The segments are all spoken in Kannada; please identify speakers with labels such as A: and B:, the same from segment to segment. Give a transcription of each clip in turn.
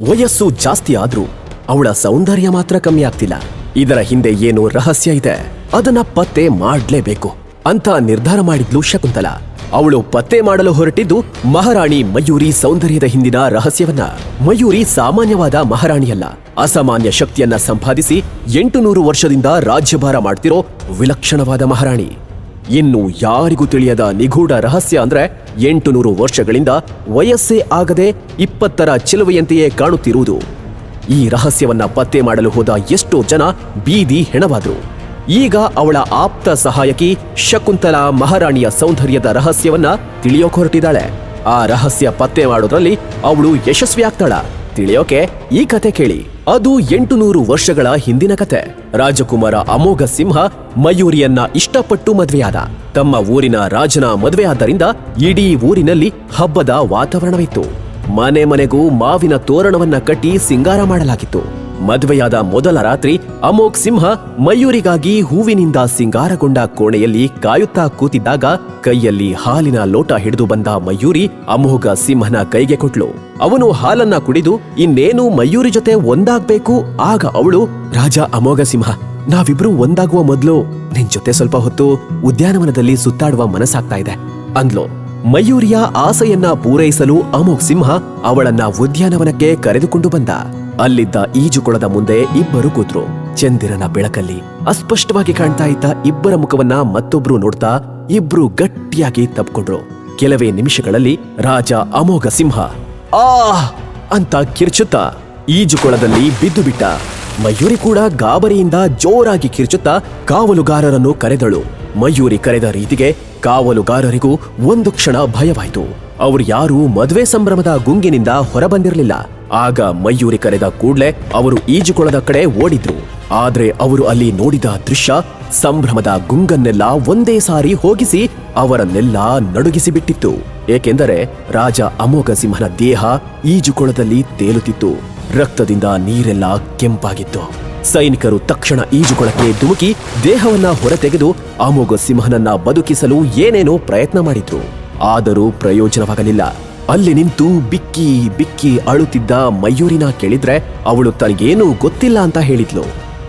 A: ವಯಸ್ಸು ಜಾಸ್ತಿ ಆದ್ರೂ ಅವಳ ಸೌಂದರ್ಯ ಮಾತ್ರ ಕಮ್ಮಿ ಆಗ್ತಿಲ್ಲ. ಇದರ ಹಿಂದೆ ಏನು ರಹಸ್ಯ ಇದೆ. ಅದನ್ನ ಪತ್ತೆ ಮಾಡ್ಲೇಬೇಕು ಅಂತ ನಿರ್ಧಾರ ಮಾಡಿದ್ಲು ಶಕುಂತಲ. ಅವಳು ಪತ್ತೆ ಮಾಡಲು ಹೊರಟಿದ್ದು ಮಹಾರಾಣಿ ಮಯೂರಿ ಸೌಂದರ್ಯದ ಹಿಂದಿನ ರಹಸ್ಯವನ್ನ. ಮಯೂರಿ ಸಾಮಾನ್ಯವಾದ ಮಹಾರಾಣಿಯಲ್ಲ. ಅಸಾಮಾನ್ಯ ಶಕ್ತಿಯನ್ನ ಸಂಪಾದಿಸಿ ಎಂಟು ನೂರು ವರ್ಷದಿಂದ ರಾಜ್ಯಭಾರ ಮಾಡ್ತಿರೋ ವಿಲಕ್ಷಣವಾದ ಮಹಾರಾಣಿ. ಇನ್ನು ಯಾರಿಗೂ ತಿಳಿಯದ ನಿಗೂಢ ರಹಸ್ಯ ಅಂದ್ರೆ ಎಂಟು ನೂರು ವರ್ಷಗಳಿಂದ ವಯಸ್ಸೇ ಆಗದೆ ಇಪ್ಪತ್ತರ ಚಿಲುವೆಯಂತೆಯೇ ಕಾಣುತ್ತಿರುವುದು. ಈ ರಹಸ್ಯವನ್ನ ಪತ್ತೆ ಮಾಡಲು ಹೋದ ಎಷ್ಟೋ ಜನ ಬೀದಿ ಹೆಣವಾದರು. ಈಗ ಅವಳ ಆಪ್ತ ಸಹಾಯಕಿ ಶಕುಂತಲಾ ಮಹಾರಾಣಿಯ ಸೌಂದರ್ಯದ ರಹಸ್ಯವನ್ನ ತಿಳಿಯೋಕ್ ಹೊರಟಿದ್ದಾಳೆ. ಆ ರಹಸ್ಯ ಪತ್ತೆ ಮಾಡೋದ್ರಲ್ಲಿ ಅವಳು ಯಶಸ್ವಿ ಆಗ್ತಾಳ. ತಿಳಿಯೋಕೆ ಈ ಕತೆ ಕೇಳಿ. ಅದು ಎಂಟು ನೂರು ವರ್ಷಗಳ ಹಿಂದಿನ ಕತೆ. ರಾಜಕುಮಾರ ಅಮೋಘ ಸಿಂಹ ಮಯೂರಿಯನ್ನ ಇಷ್ಟಪಟ್ಟು ಮದ್ವೆಯಾದ. ತಮ್ಮ ಊರಿನ ರಾಜನ ಮದುವೆಯಾದ್ದರಿಂದ ಇಡೀ ಊರಿನಲ್ಲಿ ಹಬ್ಬದ ವಾತಾವರಣವಿತ್ತು. ಮನೆ ಮನೆಗೂ ಮಾವಿನ ತೋರಣವನ್ನ ಕಟ್ಟಿ ಸಿಂಗಾರ ಮಾಡಲಾಗಿತ್ತು. ಮದುವೆಯಾದ ಮೊದಲ ರಾತ್ರಿ ಅಮೋಕ್ ಸಿಂಹ ಮಯೂರಿಗಾಗಿ ಹೂವಿನಿಂದ ಸಿಂಗಾರಗೊಂಡ ಕೋಣೆಯಲ್ಲಿ ಕಾಯುತ್ತಾ ಕೂತಿದ್ದಾಗ ಕೈಯಲ್ಲಿ ಹಾಲಿನ ಲೋಟ ಹಿಡಿದು ಬಂದ ಮಯೂರಿ ಅಮೋಘ ಸಿಂಹನ ಕೈಗೆ ಕೊಟ್ಲು. ಅವನು ಹಾಲನ್ನ ಕುಡಿದು ಇನ್ನೇನು ಮಯೂರಿ ಜೊತೆ ಒಂದಾಗ್ಬೇಕು ಆಗ ಅವಳು ರಾಜ ಅಮೋಘ ಸಿಂಹ. ನಾವಿಬ್ರು ಒಂದಾಗುವ ಮೊದಲು ನಿನ್ ಜೊತೆ ಸ್ವಲ್ಪ ಹೊತ್ತು ಉದ್ಯಾನವನದಲ್ಲಿ ಸುತ್ತಾಡುವ ಮನಸ್ಸಾಗ್ತಾ ಇದೆ. ಅಂದ್ಲು, ಮಯೂರಿಯ ಆಸೆಯನ್ನ ಪೂರೈಸಲು ಅಮೋಘ್ ಸಿಂಹ ಅವಳನ್ನ ಉದ್ಯಾನವನಕ್ಕೆ ಕರೆದುಕೊಂಡು ಬಂದ. ಅಲ್ಲಿದ್ದ ಈಜುಕೊಳದ ಮುಂದೆ ಇಬ್ಬರು ಕೂತ್ರು. ಚಂದಿರನ ಬೆಳಕಲ್ಲಿ ಅಸ್ಪಷ್ಟವಾಗಿ ಕಾಣ್ತಾ ಇದ್ದ ಇಬ್ಬರ ಮುಖವನ್ನ ಮತ್ತೊಬ್ರು ನೋಡ್ತಾ ಇಬ್ರು ಗಟ್ಟಿಯಾಗಿ ತಪ್ಕೊಂಡ್ರು. ಕೆಲವೇ ನಿಮಿಷಗಳಲ್ಲಿ ರಾಜ ಅಮೋಘ ಸಿಂಹ ಆ ಅಂತ ಕಿರ್ಚುತ್ತ ಈಜುಕೊಳದಲ್ಲಿ ಬಿದ್ದು ಬಿಟ್ಟ. ಮಯೂರಿ ಕೂಡ ಗಾಬರಿಯಿಂದ ಜೋರಾಗಿ ಕಿರ್ಚುತ್ತಾ ಕಾವಲುಗಾರರನ್ನು ಕರೆದಳು. ಮಯೂರಿ ಕರೆದ ರೀತಿಗೆ ಕಾವಲುಗಾರರಿಗೂ ಒಂದು ಕ್ಷಣ ಭಯವಾಯಿತು. ಅವರು ಯಾರೂ ಮದುವೆ ಸಂಭ್ರಮದ ಗುಂಗಿನಿಂದ ಹೊರಬಂದಿರಲಿಲ್ಲ. ಆಗ ಮಯೂರಿ ಕರೆದ ಕೂಡ್ಲೆ ಅವರು ಈಜುಕೊಳದ ಕಡೆ ಓಡಿದ್ರು. ಆದ್ರೆ ಅವರು ಅಲ್ಲಿ ನೋಡಿದ ದೃಶ್ಯ ಸಂಭ್ರಮದ ಗುಂಗನ್ನೆಲ್ಲ ಒಂದೇ ಸಾರಿ ಹೋಗಿಸಿ ಅವರನ್ನೆಲ್ಲ ನಡುಗಿಸಿ ಬಿಟ್ಟಿತ್ತು ಏಕೆಂದರೆ ರಾಜ ಅಮೋಘ ಸಿಂಹನ ದೇಹ ಈಜುಕೊಳದಲ್ಲಿ ತೇಲುತ್ತಿತ್ತು. ರಕ್ತದಿಂದ ನೀರೆಲ್ಲ ಕೆಂಪಾಗಿತ್ತು. ಸೈನಿಕರು ತಕ್ಷಣ ಈಜುಕೊಳಕ್ಕೆ ಧುಮುಕಿ ದೇಹವನ್ನ ಹೊರತೆಗೆದು ಅಮೋಘ ಸಿಂಹನನ್ನ ಬದುಕಿಸಲು ಏನೇನೋ ಪ್ರಯತ್ನ ಮಾಡಿದ್ರು. ಆದರೂ ಪ್ರಯೋಜನವಾಗಲಿಲ್ಲ. ಅಲ್ಲಿ ನಿಂತು ಬಿಕ್ಕಿ ಬಿಕ್ಕಿ ಅಳುತ್ತಿದ್ದ ಮಯೂರಿನ ಕೇಳಿದ್ರೆ ಅವಳು ತನಗೇನೂ ಗೊತ್ತಿಲ್ಲ ಅಂತ ಹೇಳಿದ್ಲು.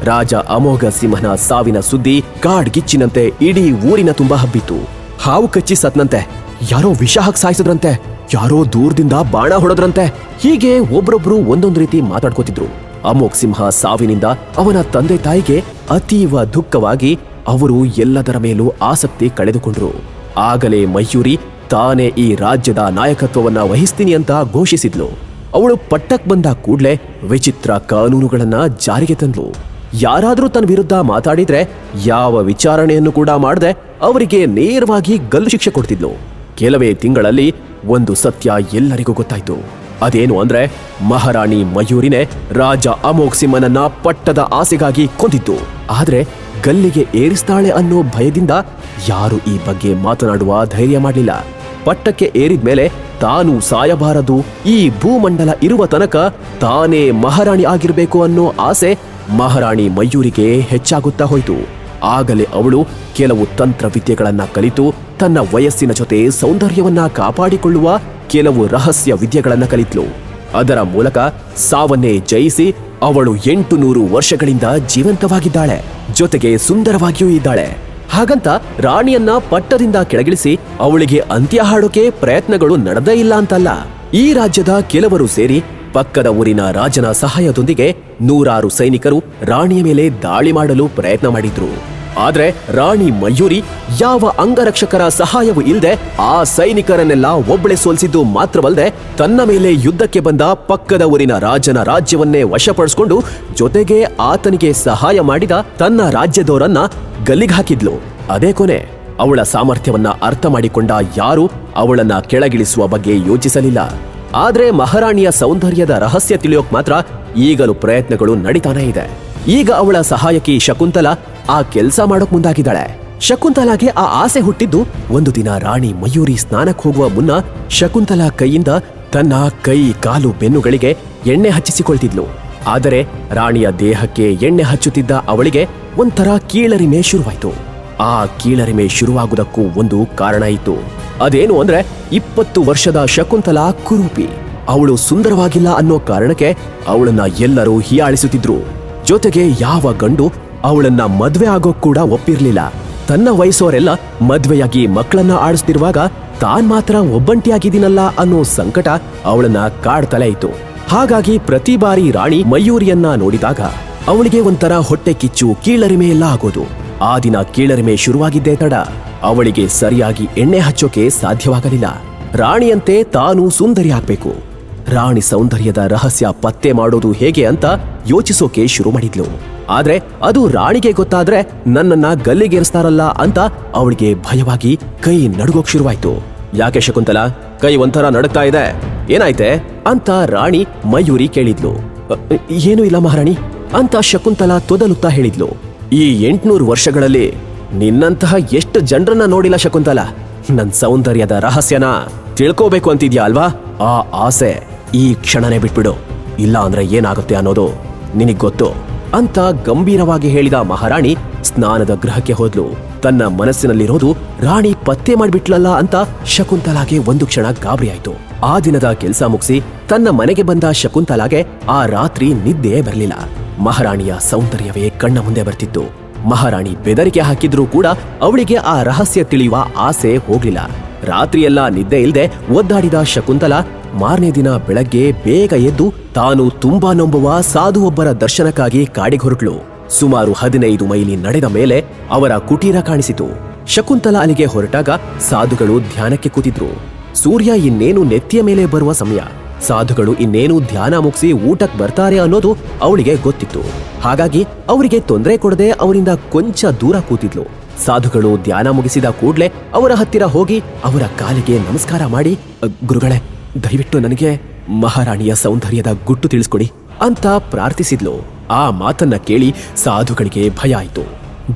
A: ರಾಜ ಅಮೋಘ ಸಿಂಹನ ಸಾವಿನ ಸುದ್ದಿ ಕಾಡ್ಗಿಚ್ಚಿನಂತೆ ಇಡೀ ಊರಿನ ತುಂಬಾ ಹಬ್ಬಿತು ಹಾವು ಕಚ್ಚಿ ಸತ್ನಂತೆ. ಯಾರೋ ವಿಷ ಹಾಕಿ ಸಾಯಿಸಿದ್ರಂತೆ ಯಾರೋ ದೂರದಿಂದ ಬಾಣ ಹೊಡೆದ್ರಂತೆ. ಹೀಗೆ ಒಬ್ರೊಬ್ರು ಒಂದೊಂದು ರೀತಿ ಮಾತಾಡ್ಕೋತಿದ್ರು. ಅಮೋಕ್ ಸಿಂಹ ಸಾವಿನಿಂದ ಅವನ ತಂದೆ ತಾಯಿಗೆ ಅತೀವ ದುಃಖವಾಗಿ ಅವರು ಎಲ್ಲದರ ಮೇಲೂ ಆಸಕ್ತಿ ಕಳೆದುಕೊಂಡ್ರು. ಆಗಲೇ ಮಯೂರಿ, ತಾನೇ ಈ ರಾಜ್ಯದ ನಾಯಕತ್ವವನ್ನ ವಹಿಸ್ತೀನಿ ಅಂತ ಘೋಷಿಸಿದ್ಲು. ಅವಳು ಪಟ್ಟಕ್ ಬಂದ ಕೂಡ್ಲೆ ವಿಚಿತ್ರ ಕಾನೂನುಗಳನ್ನ ಜಾರಿಗೆ ತಂದ್ಲು. ಯಾರಾದರೂ ತನ್ನ ವಿರುದ್ಧ ಮಾತಾಡಿದ್ರೆ, ಯಾವ ವಿಚಾರಣೆಯನ್ನು ಕೂಡ ಮಾಡದೆ ಅವರಿಗೆ ನೇರವಾಗಿ ಗಲ್ಲು ಶಿಕ್ಷೆ ಕೊಡ್ತಿದ್ಲು. ಕೆಲವೇ ತಿಂಗಳಲ್ಲಿ ಒಂದು ಸತ್ಯ ಎಲ್ಲರಿಗೂ ಗೊತ್ತಾಯ್ತು. ಅದೇನು ಅಂದ್ರೆ ಮಹಾರಾಣಿ ಮಯೂರಿನೇ ರಾಜ ಅಮೋಘ್ ಸಿಂಹನನ್ನ ಪಟ್ಟದ ಆಸೆಗಾಗಿ ಕೊಂದಿದ್ದು. ಆದ್ರೆ ಗಲ್ಲಿಗೆ ಏರಿಸ್ತಾಳೆ ಅನ್ನೋ ಭಯದಿಂದ ಯಾರು ಈ ಬಗ್ಗೆ ಮಾತನಾಡುವ ಧೈರ್ಯ ಮಾಡಲಿಲ್ಲ. ಪಟ್ಟಕ್ಕೆ ಏರಿದ ಮೇಲೆ ತಾನು ಸಾಯಬಾರದು. ಈ ಭೂಮಂಡಲ ಇರುವ ತನಕ ತಾನೇ ಮಹಾರಾಣಿ ಆಗಿರಬೇಕು ಅನ್ನೋ ಆಸೆ ಮಹಾರಾಣಿ ಮಯೂರಿಗೆ ಹೆಚ್ಚಾಗುತ್ತಾ ಹೋಯಿತು. ಆಗಲೇ ಅವಳು ಕೆಲವು ತಂತ್ರ ವಿದ್ಯೆಗಳನ್ನ ಕಲಿತು ತನ್ನ ವಯಸ್ಸಿನ ಜೊತೆ ಸೌಂದರ್ಯವನ್ನ ಕಾಪಾಡಿಕೊಳ್ಳುವ ಕೆಲವು ರಹಸ್ಯ ವಿದ್ಯೆಗಳನ್ನ ಕಲಿತ್ಲು. ಅದರ ಮೂಲಕ ಸಾವನ್ನೇ ಜಯಿಸಿ ಅವಳು ಎಂಟು ನೂರು ವರ್ಷಗಳಿಂದ ಜೀವಂತವಾಗಿದ್ದಾಳೆ, ಜೊತೆಗೆ ಸುಂದರವಾಗಿಯೂ ಇದ್ದಾಳೆ. ಹಾಗಂತ ರಾಣಿಯನ್ನ ಪಟ್ಟದಿಂದ ಕೆಳಗಿಳಿಸಿ ಅವಳಿಗೆ ಅಂತ್ಯ ಹಾಡೋಕೆ ಪ್ರಯತ್ನಗಳು ನಡೆದೇ ಇಲ್ಲ ಅಂತಲ್ಲ. ಈ ರಾಜ್ಯದ ಕೆಲವರು ಸೇರಿ ಪಕ್ಕದ ಊರಿನ ರಾಜನ ಸಹಾಯದೊಂದಿಗೆ ನೂರಾರು ಸೈನಿಕರು ರಾಣಿಯ ಮೇಲೆ ದಾಳಿ ಮಾಡಲು ಪ್ರಯತ್ನ ಮಾಡಿದ್ರು. ಆದ್ರೆ ರಾಣಿ ಮಯೂರಿ ಯಾವ ಅಂಗರಕ್ಷಕರ ಸಹಾಯವೂ ಇಲ್ಲದೆ ಆ ಸೈನಿಕರನ್ನೆಲ್ಲ ಒಬ್ಬಳೆ ಸೋಲಿಸಿದ್ದು ಮಾತ್ರವಲ್ಲದೆ ತನ್ನ ಮೇಲೆ ಯುದ್ಧಕ್ಕೆ ಬಂದ ಪಕ್ಕದ ಊರಿನ ರಾಜನ ರಾಜ್ಯವನ್ನೇ ವಶಪಡಿಸಿಕೊಂಡು ಜೊತೆಗೆ ಆತನಿಗೆ ಸಹಾಯ ಮಾಡಿದ ತನ್ನ ರಾಜ್ಯದವರನ್ನ ಗಲ್ಲಿಗಾಕಿದ್ಲು ಅದೇ ಕೊನೆ. ಅವಳ ಸಾಮರ್ಥ್ಯವನ್ನ ಅರ್ಥ ಮಾಡಿಕೊಂಡ ಯಾರು ಅವಳನ್ನ ಕೆಳಗಿಳಿಸುವ ಬಗ್ಗೆ ಯೋಚಿಸಲಿಲ್ಲ. ಆದ್ರೆ ಮಹಾರಾಣಿಯ ಸೌಂದರ್ಯದ ರಹಸ್ಯ ತಿಳಿಯೋಕ್ ಮಾತ್ರ ಈಗಲೂ ಪ್ರಯತ್ನಗಳು ನಡೀತಾನೇ ಇದೆ. ಈಗ ಅವಳ ಸಹಾಯಕಿ ಶಕುಂತಲ ಆ ಕೆಲಸ ಮಾಡೋಕ್ ಮುಂದಾಗಿದ್ದಾಳೆ. ಶಕುಂತಲಾಗೆ ಆ ಆಸೆ ಹುಟ್ಟಿದ್ದು ಒಂದು ದಿನ ರಾಣಿ ಮಯೂರಿ ಸ್ನಾನಕ್ಕೆ ಹೋಗುವ ಮುನ್ನ ಶಕುಂತಲಾ ಕೈಯಿಂದ ತನ್ನ ಕೈ ಕಾಲು ಬೆನ್ನುಗಳಿಗೆ ಎಣ್ಣೆ ಹಚ್ಚಿಸಿಕೊಳ್ತಿದ್ಲು. ಆದರೆ ರಾಣಿಯ ದೇಹಕ್ಕೆ ಎಣ್ಣೆ ಹಚ್ಚುತ್ತಿದ್ದ ಅವಳಿಗೆ ಒಂಥರ ಕೀಳರಿಮೆ ಶುರುವಾಯಿತು. ಆ ಕೀಳರಿಮೆ ಶುರುವಾಗುವುದಕ್ಕೂ ಒಂದು ಕಾರಣ ಇತ್ತು. ಅದೇನು ಅಂದ್ರೆ ಇಪ್ಪತ್ತು ವರ್ಷದ ಶಕುಂತಲಾ ಕುರೂಪಿ. ಅವಳು ಸುಂದರವಾಗಿಲ್ಲ ಅನ್ನೋ ಕಾರಣಕ್ಕೆ ಅವಳನ್ನ ಎಲ್ಲರೂ ಹೀಯಾಳಿಸುತ್ತಿದ್ರು. ಜೊತೆಗೆ ಯಾವ ಗಂಡು ಅವಳನ್ನ ಮದ್ವೆ ಆಗೋಕ್ ಕೂಡ ಒಪ್ಪಿರ್ಲಿಲ್ಲ. ತನ್ನ ವಯಸ್ಸೋರೆಲ್ಲ ಮದ್ವೆಯಾಗಿ ಮಕ್ಕಳನ್ನ ಆಡಿಸ್ತಿರುವಾಗ ತಾನ್ ಮಾತ್ರ ಒಬ್ಬಂಟಿಯಾಗಿದ್ದೀನಲ್ಲ ಅನ್ನೋ ಸಂಕಟ ಅವಳನ್ನ ಕಾಡ್ತಲೇ ಇತ್ತು. ಹಾಗಾಗಿ ಪ್ರತಿ ಬಾರಿ ರಾಣಿ ಮಯೂರಿಯನ್ನ ನೋಡಿದಾಗ ಅವಳಿಗೆ ಒಂಥರ ಹೊಟ್ಟೆ ಕಿಚ್ಚು, ಕೀಳರಿಮೆ ಎಲ್ಲ ಆಗೋದು. ಆ ದಿನ ಕೀಳರಿಮೆ ಶುರುವಾಗಿದ್ದೇ ತಡ. ಅವಳಿಗೆ ಸರಿಯಾಗಿ ಎಣ್ಣೆ ಹಚ್ಚೋಕೆ ಸಾಧ್ಯವಾಗಲಿಲ್ಲ. ರಾಣಿಯಂತೆ ತಾನು ಸುಂದರಿ ಆಗ್ಬೇಕು. ರಾಣಿ ಸೌಂದರ್ಯದ ರಹಸ್ಯ ಪತ್ತೆ ಮಾಡೋದು ಹೇಗೆ ಅಂತ ಯೋಚಿಸೋಕೆ ಶುರು ಮಾಡಿದ್ಲು. ಆದ್ರೆ ಅದು ರಾಣಿಗೆ ಗೊತ್ತಾದ್ರೆ ನನ್ನನ್ನ ಗಲ್ಲಿಗೇರಿಸ್ತಾರಲ್ಲ ಅಂತ ಅವಳಿಗೆ ಭಯವಾಗಿ ಕೈ ನಡುಗೋಕ್ ಶುರುವಾಯ್ತು. ಯಾಕೆ ಶಕುಂತಲ? ಕೈ ಒಂಥರ ನಡುಕ್ತಾ ಇದೆ. ಏನಾಯ್ತೆ? ಅಂತ ರಾಣಿ ಮಯೂರಿ ಕೇಳಿದ್ಲು. "ಅ, ಏನೂ ಇಲ್ಲ ಮಹಾರಾಣಿ ಅಂತ ಶಕುಂತಲ ತೊದಲುತ್ತಾ ಹೇಳಿದ್ಲು. ಈ ಎಂಟ್ನೂರು ವರ್ಷಗಳಲ್ಲಿ ನಿನ್ನಂತಹ ಎಷ್ಟು ಜನರನ್ನ ನೋಡಿಲ್ಲ ಶಕುಂತಲ? ನನ್ ಸೌಂದರ್ಯದ ರಹಸ್ಯನ ತಿಳ್ಕೋಬೇಕು ಅಂತಿದ್ಯಾ ಅಲ್ವಾ? ಆ ಆಸೆ ಈ ಕ್ಷಣನೇ ಬಿಟ್ಬಿಡು. ಇಲ್ಲ ಅಂದ್ರೆ ಏನಾಗುತ್ತೆ ಅನ್ನೋದು ನಿನಗ್ ಗೊತ್ತು. ಅಂತ ಗಂಭೀರವಾಗಿ ಹೇಳಿದ ಮಹಾರಾಣಿ ಸ್ನಾನದ ಗೃಹಕ್ಕೆ ಹೋದ್ಲು. ತನ್ನ ಮನಸ್ಸಿನಲ್ಲಿರೋದು, ರಾಣಿ ಪತ್ತೆ ಮಾಡಿಬಿಟ್ಲಲ್ಲ ಅಂತ ಶಕುಂತಲಾಗೆ ಒಂದು ಕ್ಷಣ ಗಾಬರಿ ಆಯ್ತು. ಆ ದಿನದ ಕೆಲಸ ಮುಗಿಸಿ ತನ್ನ ಮನೆಗೆ ಬಂದ ಶಕುಂತಲಾಗೆ ಆ ರಾತ್ರಿ ನಿದ್ದೆ ಬರಲಿಲ್ಲ. ಮಹಾರಾಣಿಯ ಸೌಂದರ್ಯವೇ ಕಣ್ಣ ಮುಂದೆ ಬರ್ತಿತ್ತು. ಮಹಾರಾಣಿ ಬೆದರಿಕೆ ಹಾಕಿದ್ರೂ ಕೂಡ ಅವಳಿಗೆ ಆ ರಹಸ್ಯ ತಿಳಿಯುವ ಆಸೆ ಹೋಗ್ಲಿಲ್ಲ. ರಾತ್ರಿಯೆಲ್ಲ ನಿದ್ದೆ ಇಲ್ಲದೆ ಒದ್ದಾಡಿದ ಶಕುಂತಲ ಮಾರನೇ ದಿನ ಬೆಳಗ್ಗೆ ಬೇಗ ಎದ್ದು ತಾನು ತುಂಬಾ ನಂಬುವ ಸಾಧು ಒಬ್ಬರ ದರ್ಶನಕ್ಕಾಗಿ ಕಾಡಿಗೆ ಹೊರಟ್ಲು. ಸುಮಾರು ಹದಿನೈದು ಮೈಲಿ ನಡೆದ ಮೇಲೆ ಅವರ ಕುಟೀರ ಕಾಣಿಸಿತು. ಶಕುಂತಲ ಅಲ್ಲಿಗೆ ಹೊರಟಾಗ ಸಾಧುಗಳು ಧ್ಯಾನಕ್ಕೆ ಕೂತಿದ್ರು. ಸೂರ್ಯ ಇನ್ನೇನು ನೆತ್ತಿಯ ಮೇಲೆ ಬರುವ ಸಮಯ. ಸಾಧುಗಳು ಇನ್ನೇನು ಧ್ಯಾನ ಮುಗಿಸಿ ಊಟಕ್ ಬರ್ತಾರೆ ಅನ್ನೋದು ಅವಳಿಗೆ ಗೊತ್ತಿತ್ತು. ಹಾಗಾಗಿ ಅವರಿಗೆ ತೊಂದರೆ ಕೊಡದೆ ಅವರಿಂದ ಕೊಂಚ ದೂರ ಕೂತಿದ್ಲು. ಸಾಧುಗಳು ಧ್ಯಾನ ಮುಗಿಸಿದ ಕೂಡ್ಲೆ ಅವರ ಹತ್ತಿರ ಹೋಗಿ ಅವರ ಕಾಲಿಗೆ ನಮಸ್ಕಾರ ಮಾಡಿ, ಗುರುಗಳೇ ದಯವಿಟ್ಟು ನನಗೆ ಮಹಾರಾಣಿಯ ಸೌಂದರ್ಯದ ಗುಟ್ಟು ತಿಳಿಸ್ಕೊಡಿ ಅಂತ ಪ್ರಾರ್ಥಿಸಿದ್ಲು. ಆ ಮಾತನ್ನ ಕೇಳಿ ಸಾಧುಗಳಿಗೆ ಭಯ ಆಯಿತು.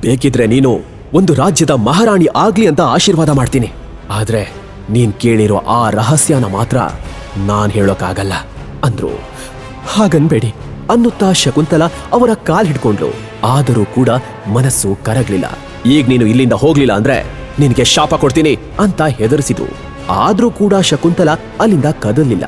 A: ಬೇಕಿದ್ರೆ ನೀನು ಒಂದು ರಾಜ್ಯದ ಮಹಾರಾಣಿ ಆಗ್ಲಿ ಅಂತ ಆಶೀರ್ವಾದ ಮಾಡ್ತೀನಿ. ಆದ್ರೆ ನೀನ್ ಕೇಳಿರೋ ಆ ರಹಸ್ಯನ ಮಾತ್ರ ನಾನ್ ಹೇಳೋಕ್ಕಾಗಲ್ಲ ಅಂದ್ರು. ಹಾಗನ್ಬೇಡಿ ಅನ್ನುತ್ತಾ ಶಕುಂತಲ ಅವರ ಕಾಲ್ ಹಿಡ್ಕೊಂಡ್ರು ಆದರೂ ಕೂಡ ಮನಸ್ಸು ಕರಗ್ಲಿಲ್ಲ. ಈಗ ನೀನು ಇಲ್ಲಿಂದ ಹೋಗ್ಲಿಲ್ಲ ಅಂದ್ರೆ ನಿನಗೆ ಶಾಪ ಕೊಡ್ತೀನಿ ಅಂತ ಹೆದರಿಸಿದ್ರು ಆದ್ರೂ ಕೂಡ ಶಕುಂತಲ ಅಲ್ಲಿಂದ ಕದಲಿಲ್ಲ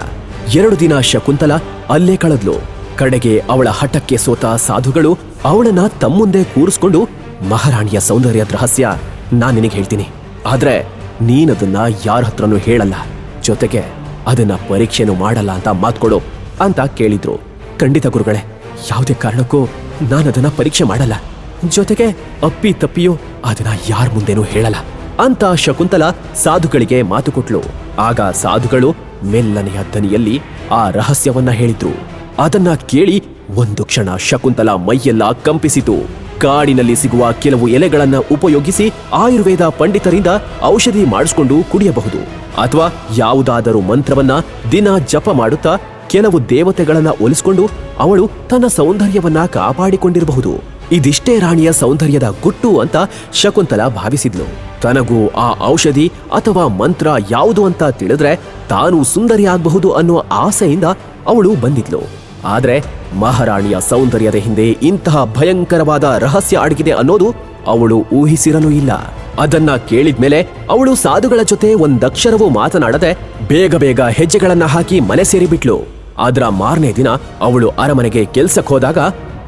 A: ಎರಡು ದಿನ ಶಕುಂತಲ ಅಲ್ಲೇ ಕಳೆದ್ಲು. ಕಡೆಗೆ ಅವಳ ಹಠಕ್ಕೆ ಸೋತ ಸಾಧುಗಳು ಅವಳನ್ನ ತಮ್ಮುಂದೆ ಕೂರಿಸ್ಕೊಂಡು, ಮಹಾರಾಣಿಯ ಸೌಂದರ್ಯದ ರಹಸ್ಯ, ನಾನ್ ನಿನಗೆ ಹೇಳ್ತೀನಿ. ಆದ್ರೆ ನೀನದನ್ನ ಯಾರ ಹತ್ರನೂ ಹೇಳಲ್ಲ. ಜೊತೆಗೆ ಅದನ್ನ ಪರೀಕ್ಷೆನೂ ಮಾಡಲ್ಲ ಅಂತ ಮಾತ್ಕೊಡು, ಅಂತ ಕೇಳಿದ್ರು. ಖಂಡಿತ ಗುರುಗಳೇ, ಯಾವುದೇ ಕಾರಣಕ್ಕೂ ನಾನದನ್ನ ಪರೀಕ್ಷೆ ಮಾಡಲ್ಲ. ಜೊತೆಗೆ ಅಪ್ಪಿ ತಪ್ಪಿಯೋ ಅದನ್ನ ಯಾರ ಮುಂದೆನೂ ಹೇಳಲ್ಲ. ಅಂತ ಶಕುಂತಲ ಸಾಧುಗಳಿಗೆ ಮಾತು ಕೊಟ್ಲು. ಆಗ ಸಾಧುಗಳು ಮೆಲ್ಲನೆಯ ದನಿಯಲ್ಲಿ ಆ ರಹಸ್ಯವನ್ನ ಹೇಳಿದ್ರು. ಅದನ್ನ ಕೇಳಿ ಒಂದು ಕ್ಷಣ ಶಕುಂತಲ ಮೈಯೆಲ್ಲ ಕಂಪಿಸಿತು. ಕಾಡಿನಲ್ಲಿ ಸಿಗುವ ಕೆಲವು ಎಲೆಗಳನ್ನ ಉಪಯೋಗಿಸಿ ಆಯುರ್ವೇದ ಪಂಡಿತರಿಂದ ಔಷಧಿ ಮಾಡಿಸಿಕೊಂಡು ಕುಡಿಯಬಹುದು. ಅಥವಾ ಯಾವುದಾದರೂ ಮಂತ್ರವನ್ನ ದಿನ ಜಪ ಮಾಡುತ್ತಾ ಕೆಲವು ದೇವತೆಗಳನ್ನ ಒಲಿಸಿಕೊಂಡು ಅವಳು ತನ್ನ ಸೌಂದರ್ಯವನ್ನ ಕಾಪಾಡಿಕೊಂಡಿರಬಹುದು. ಇದಿಷ್ಟೇ ರಾಣಿಯ ಸೌಂದರ್ಯದ ಗುಟ್ಟು ಅಂತ ಶಕುಂತಲ ಭಾವಿಸಿದ್ಲು. ತನಗೂ ಆ ಔಷಧಿ ಅಥವಾ ಮಂತ್ರ ಯಾವುದು ಅಂತ ತಿಳಿದ್ರೆ ತಾನು ಸುಂದರಿ ಆಗಬಹುದು ಅನ್ನೋ ಆಸೆಯಿಂದ ಅವಳು ಬಂದಿದ್ಲು. ಆದ್ರೆ ಮಹಾರಾಣಿಯ ಸೌಂದರ್ಯದ ಹಿಂದೆ ಇಂತಹ ಭಯಂಕರವಾದ ರಹಸ್ಯ ಅಡಗಿದೆ ಅನ್ನೋದು ಅವಳು ಊಹಿಸಿರಲೂ ಇಲ್ಲ. ಅದನ್ನ ಕೇಳಿದ್ಮೇಲೆ ಅವಳು ಸಾಧುಗಳ ಜೊತೆ ಒಂದಕ್ಷರವೂ ಮಾತನಾಡದೆ ಬೇಗ ಬೇಗ ಹೆಜ್ಜೆಗಳನ್ನ ಹಾಕಿ ಮನೆ ಸೇರಿಬಿಟ್ಲು. ಆದ್ರ ಮಾರನೇ ದಿನ ಅವಳು ಅರಮನೆಗೆ ಕೆಲ್ಸಕ್ ಹೋದಾಗ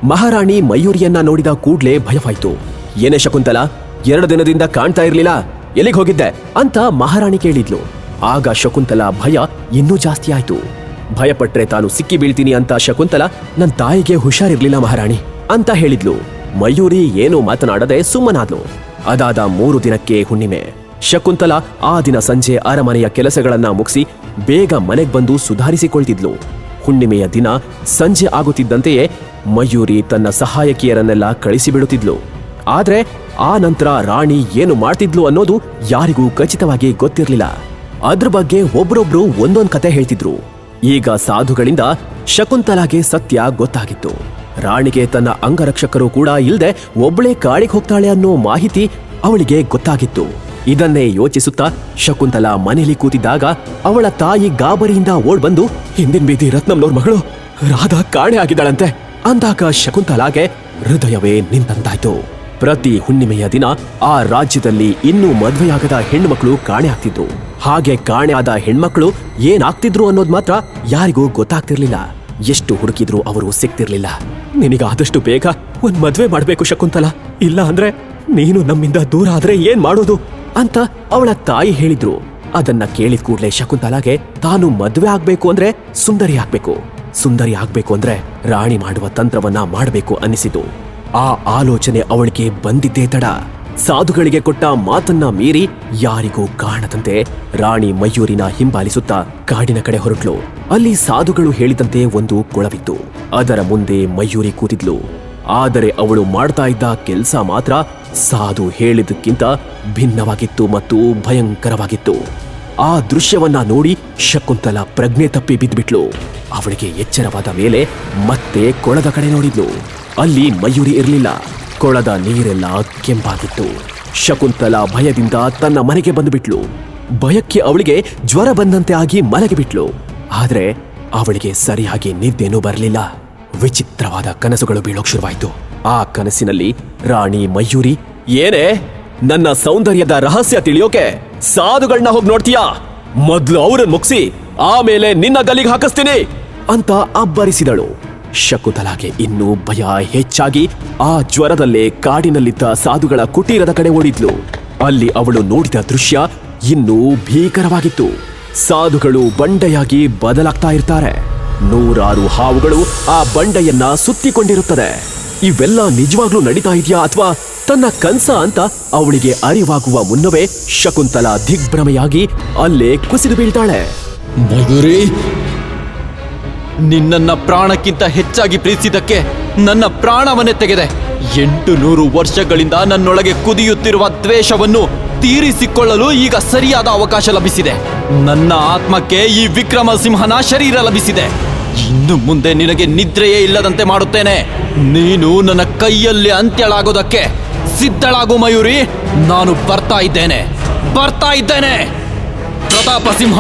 A: ಮಹಾರಾಣಿ ಮಯೂರಿಯನ್ನ ನೋಡಿದ ಕೂಡ್ಲೇ ಭಯವಾಯ್ತು. ಏನೇ ಶಕುಂತಲ, ಎರಡು ದಿನದಿಂದ ಕಾಣ್ತಾ ಇರ್ಲಿಲ್ಲ, ಎಲ್ಲಿಗೆ ಹೋಗಿದ್ದೆ ಅಂತ ಮಹಾರಾಣಿ ಕೇಳಿದ್ಲು. ಆಗ ಶಕುಂತಲ ಭಯ ಇನ್ನೂ ಜಾಸ್ತಿ ಆಯ್ತು. ಭಯಪಟ್ರೆ ತಾನು ಸಿಕ್ಕಿ ಬೀಳ್ತೀನಿ ಅಂತ ಶಕುಂತಲ ನನ್ ತಾಯಿಗೆ ಹುಷಾರಿರ್ಲಿಲ್ಲ ಮಹಾರಾಣಿ ಅಂತ ಹೇಳಿದ್ಲು. ಮಯೂರಿ ಏನೂ ಮಾತನಾಡದೆ ಸುಮ್ಮನಾದ್ಲು. ಅದಾದ ಮೂರು ದಿನಕ್ಕೆ ಹುಣ್ಣಿಮೆ. ಶಕುಂತಲ ಆ ದಿನ ಸಂಜೆ ಅರಮನೆಯ ಕೆಲಸಗಳನ್ನ ಮುಗಿಸಿ ಬೇಗ ಮನೆಗ್ ಬಂದು ಸುಧಾರಿಸಿಕೊಳ್ತಿದ್ಲು. ಹುಣ್ಣಿಮೆಯ ದಿನ ಸಂಜೆ ಆಗುತ್ತಿದ್ದಂತೆಯೇ ಮಯೂರಿ ತನ್ನ ಸಹಾಯಕಿಯರನ್ನೆಲ್ಲ ಕಳಿಸಿಬಿಡುತ್ತಿದ್ಲು. ಆದರೆ ಆ ನಂತರ ರಾಣಿ ಏನು ಮಾಡ್ತಿದ್ಲು ಅನ್ನೋದು ಯಾರಿಗೂ ಖಚಿತವಾಗಿ ಗೊತ್ತಿರಲಿಲ್ಲ. ಅದ್ರ ಬಗ್ಗೆ ಒಬ್ರೊಬ್ರು ಒಂದೊಂದು ಕತೆ ಹೇಳ್ತಿದ್ರು. ಈಗ ಸಾಧುಗಳಿಂದ ಶಕುಂತಲಾಗೆ ಸತ್ಯ ಗೊತ್ತಾಗಿತ್ತು. ರಾಣಿಗೆ ತನ್ನ ಅಂಗರಕ್ಷಕರು ಕೂಡ ಇಲ್ಲದೆ ಒಬ್ಬಳೇ ಕಾಳಿಗೆ ಹೋಗ್ತಾಳೆ ಅನ್ನೋ ಮಾಹಿತಿ ಅವಳಿಗೆ ಗೊತ್ತಾಗಿತ್ತು. ಇದನ್ನೇ ಯೋಚಿಸುತ್ತಾ ಶಕುಂತಲಾ ಮನೆಯಲ್ಲಿ ಕೂತಿದ್ದಾಗ ಅವಳ ತಾಯಿ ಗಾಬರಿಯಿಂದ ಓಡ್ ಬಂದು, ಹಿಂದಿನ ಬೀದಿ ರತ್ನಂನವ್ರ ಮಗಳು, ರಾಧಾ ಕಾಣೆ ಆಗಿದ್ದಾಳಂತೆ. ಅಂದಾಗ ಶಕುಂತಲಾಗೆ, ಹೃದಯವೇ ನಿಂತಂತಾಯ್ತು ಪ್ರತಿ ಹುಣ್ಣಿಮೆಯ ದಿನ ಆ ರಾಜ್ಯದಲ್ಲಿ ಇನ್ನೂ ಮದ್ವೆಯಾಗದ ಹೆಣ್ಮಕ್ಳು ಕಾಣೆ ಆಗ್ತಿದ್ರು ಹಾಗೆ ಕಾಣೆ ಆದ ಹೆಣ್ಮಕ್ಳು ಏನಾಗ್ತಿದ್ರು ಅನ್ನೋದ್ ಮಾತ್ರ ಯಾರಿಗೂ ಗೊತ್ತಾಗ್ತಿರ್ಲಿಲ್ಲ. ಎಷ್ಟು ಹುಡುಕಿದ್ರು ಅವರು ಸಿಗ್ತಿರ್ಲಿಲ್ಲ. ನಿನಗಾದಷ್ಟು ಬೇಗ ಒಂದ್ ಮದ್ವೆ ಮಾಡ್ಬೇಕು ಶಕುಂತಲ. ಇಲ್ಲ ಅಂದ್ರೆ ನೀನು ನಮ್ಮಿಂದ ದೂರ ಆದ್ರೆ ಏನ್ ಮಾಡೋದು? ಅಂತ ಅವಳ ತಾಯಿ ಹೇಳಿದ್ರು. ಅದನ್ನ ಕೇಳಿದ ಕೂಡಲೇ ಶಕುಂತಲಾಗೆ, ತಾನು ಮದುವೆ ಆಗ್ಬೇಕು ಅಂದ್ರೆ ಸುಂದರಿ ಆಗ್ಬೇಕು. ಸುಂದರಿ ಆಗ್ಬೇಕು ಅಂದ್ರೆ ರಾಣಿ ಮಾಡುವ ತಂತ್ರವನ್ನ ಮಾಡಬೇಕು ಅನ್ನಿಸಿತು. ಆ ಆಲೋಚನೆ ಅವಳಿಗೆ ಬಂದಿದ್ದೇ ತಡ. ಸಾಧುಗಳಿಗೆ ಕೊಟ್ಟ ಮಾತನ್ನ ಮೀರಿ ಯಾರಿಗೂ ಕಾಣದಂತೆ ರಾಣಿ ಮಯೂರಿನ ಹಿಂಬಾಲಿಸುತ್ತಾ ಕಾಡಿನ ಕಡೆ ಹೊರಟ್ಲು. ಅಲ್ಲಿ ಸಾಧುಗಳು ಹೇಳಿದಂತೆ ಒಂದು ಕೊಳವಿತ್ತು. ಅದರ ಮುಂದೆ ಮಯೂರಿ ಕೂತಿದ್ಲು. ಆದರೆ ಅವಳು ಮಾಡ್ತಾ ಇದ್ದ ಕೆಲಸ ಮಾತ್ರ ಸಾಧು ಹೇಳಿದ್ದಕ್ಕಿಂತ ಭಿನ್ನವಾಗಿತ್ತು ಮತ್ತು ಭಯಂಕರವಾಗಿತ್ತು. ಆ ದೃಶ್ಯವನ್ನ ನೋಡಿ ಶಕುಂತಲ ಪ್ರಜ್ಞೆ ತಪ್ಪಿ ಬಿದ್ದುಬಿಟ್ಲು ಅವಳಿಗೆ ಎಚ್ಚರವಾದ ಮೇಲೆ ಮತ್ತೆ ಕೊಳದ ಕಡೆ ನೋಡಿದ್ಲು. ಅಲ್ಲಿ ಮಯೂರಿ ಇರಲಿಲ್ಲ. ಕೊಳದ ನೀರೆಲ್ಲ ಕೆಂಪಾಗಿತ್ತು. ಶಕುಂತಲ ಭಯದಿಂದ ತನ್ನ ಮನೆಗೆ ಬಂದುಬಿಟ್ಲು. ಭಯಕ್ಕೆ ಅವಳಿಗೆ ಜ್ವರ ಬಂದಂತೆ ಆಗಿ ಮಲಗಿಬಿಟ್ಲು. ಆದರೆ ಅವಳಿಗೆ ಸರಿಯಾಗಿ ನಿದ್ದೆನೂ ಬರಲಿಲ್ಲ. ವಿಚಿತ್ರವಾದ ಕನಸುಗಳು ಬೀಳೋಕ್ ಶುರುವಾಯ್ತು. ಆ ಕನಸಿನಲ್ಲಿ ರಾಣಿ ಮಯೂರಿ, ಏನೇ? ನನ್ನ ಸೌಂದರ್ಯದ ರಹಸ್ಯ ತಿಳಿಯೋಕೆ ಸಾಧುಗಳನ್ನ ಹೋಗಿ ನೋಡ್ತೀಯಾ? ಮೊದ್ಲು ಅವ್ರನ್ನ ಮುಗಿಸಿ, ಆಮೇಲೆ ನಿನ್ನ ಗಲಿಗೆ ಹಾಕಿಸ್ತೀನಿ ಅಂತ ಅಬ್ಬರಿಸಿದಳು. ಶಕುತಲಾಗೆ ಇನ್ನೂ ಭಯ ಹೆಚ್ಚಾಗಿ ಆ ಜ್ವರದಲ್ಲೇ ಕಾಡಿನಲ್ಲಿದ್ದ ಸಾಧುಗಳ ಕುಟೀರದ ಕಡೆ ಓಡಿದ್ಲು. ಅಲ್ಲಿ ಅವಳು ನೋಡಿದ ದೃಶ್ಯ ಇನ್ನೂ ಭೀಕರವಾಗಿತ್ತು. ಸಾಧುಗಳು ಬಂಡೆಯಾಗಿ ಬದಲಾಗ್ತಾ ಇರ್ತಾರೆ. ನೂರಾರು ಹಾವುಗಳು ಆ ಬಂಡೆಯನ್ನ ಸುತ್ತಿಕೊಂಡಿರುತ್ತದೆ. ಇವೆಲ್ಲ ನಿಜವಾಗ್ಲೂ ನಡೀತಾ ಇದೆಯಾ ಅಥವಾ ತನ್ನ ಕನ್ಸ ಅಂತ ಅವಳಿಗೆ ಅರಿವಾಗುವ ಮುನ್ನವೇ ಶಕುಂತಲ ದಿಗ್ಭ್ರಮೆಯಾಗಿ ಅಲ್ಲೇ ಕುಸಿದು ಬೀಳ್ತಾಳೆ.
B: ಮಧುರಿ ನಿನ್ನನ್ನ ಪ್ರಾಣಕ್ಕಿಂತ ಹೆಚ್ಚಾಗಿ ಪ್ರೀತಿಸಿದ್ದಕ್ಕೆ ನನ್ನ ಪ್ರಾಣವನ್ನೇ ತೆಗೆದೆ. ಎಂಟು ನೂರು ವರ್ಷಗಳಿಂದ ನನ್ನೊಳಗೆ ಕುದಿಯುತ್ತಿರುವ ದ್ವೇಷವನ್ನು ತೀರಿಸಿಕೊಳ್ಳಲು ಈಗ ಸರಿಯಾದ ಅವಕಾಶ ಲಭಿಸಿದೆ. ನನ್ನ ಆತ್ಮಕ್ಕೆ ಈ ವಿಕ್ರಮ ಸಿಂಹನ ಶರೀರ ಲಭಿಸಿದೆ. ಇನ್ನು ಮುಂದೆ ನಿನಗೆ ನಿದ್ರೆಯೇ ಇಲ್ಲದಂತೆ ಮಾಡುತ್ತೇನೆ. ನೀನು ನನ್ನ ಕೈಯಲ್ಲಿ ಅಂತ್ಯಳಾಗೋದಕ್ಕೆ ಸಿದ್ಧಳಾಗು ಮಯೂರಿ. ನಾನು ಬರ್ತಾ ಇದ್ದೇನೆ. ಬರ್ತಾ ಇದ್ದೇನೆ. ಪ್ರತಾಪ ಸಿಂಹ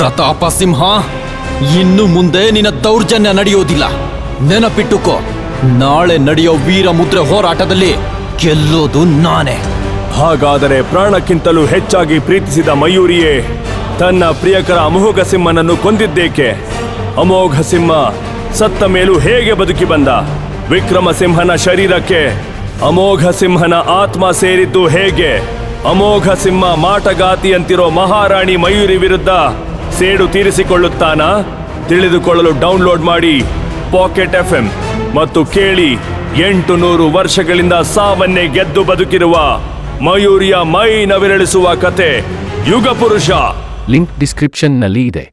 B: ಪ್ರತಾಪ ಸಿಂಹ ಇನ್ನು ಮುಂದೆ ನಿನ್ನ ದೌರ್ಜನ್ಯ ನಡೆಯೋದಿಲ್ಲ. ನೆನಪಿಟ್ಟುಕೋ, ನಾಳೆ ನಡೆಯೋ ವೀರ ಮುದ್ರೆ ಹೋರಾಟದಲ್ಲಿ ಗೆಲ್ಲೋದು ನಾನೇ.
C: ಹಾಗಾದರೆ ಪ್ರಾಣಕ್ಕಿಂತಲೂ ಹೆಚ್ಚಾಗಿ ಪ್ರೀತಿಸಿದ ಮಯೂರಿಯೇ, ತನ್ನ ಪ್ರಿಯಕರ ಅಮೋಘ ಸಿಂಹನನ್ನು ಕೊಂದಿದ್ದೇಕೆ? ಅಮೋಘ ಸಿಂಹ ಸತ್ತ ಮೇಲೂ ಹೇಗೆ ಬದುಕಿ ಬಂದ? ವಿಕ್ರಮ ಸಿಂಹನ ಶರೀರಕ್ಕೆ ಅಮೋಘ ಸಿಂಹನ ಆತ್ಮ ಸೇರಿದ್ದು ಹೇಗೆ? ಅಮೋಘ ಸಿಂಹ ಮಾಟಗಾತಿಯಂತಿರೋ ಮಹಾರಾಣಿ ಮಯೂರಿ ವಿರುದ್ಧ ಸೇಡು ತೀರಿಸಿಕೊಳ್ಳುತ್ತಾನಾ? ತಿಳಿದುಕೊಳ್ಳಲು ಡೌನ್ಲೋಡ್ ಮಾಡಿ ಪಾಕೆಟ್ ಎಫ್ ಎಂ ಮತ್ತು ಕೇಳಿ ಎಂಟು ನೂರು ವರ್ಷಗಳಿಂದ ಸಾವನ್ನೇ ಗೆದ್ದು ಬದುಕಿರುವ ಮಯೂರಿಯ ಮೈ ನವಿರಳಿಸುವ ಕತೆ ಯುಗ ಪುರುಷ
D: ಲಿಂಕ್ ಡಿಸ್ಕ್ರಿಪ್ಷನ್ನಲ್ಲಿ ಇದೆ.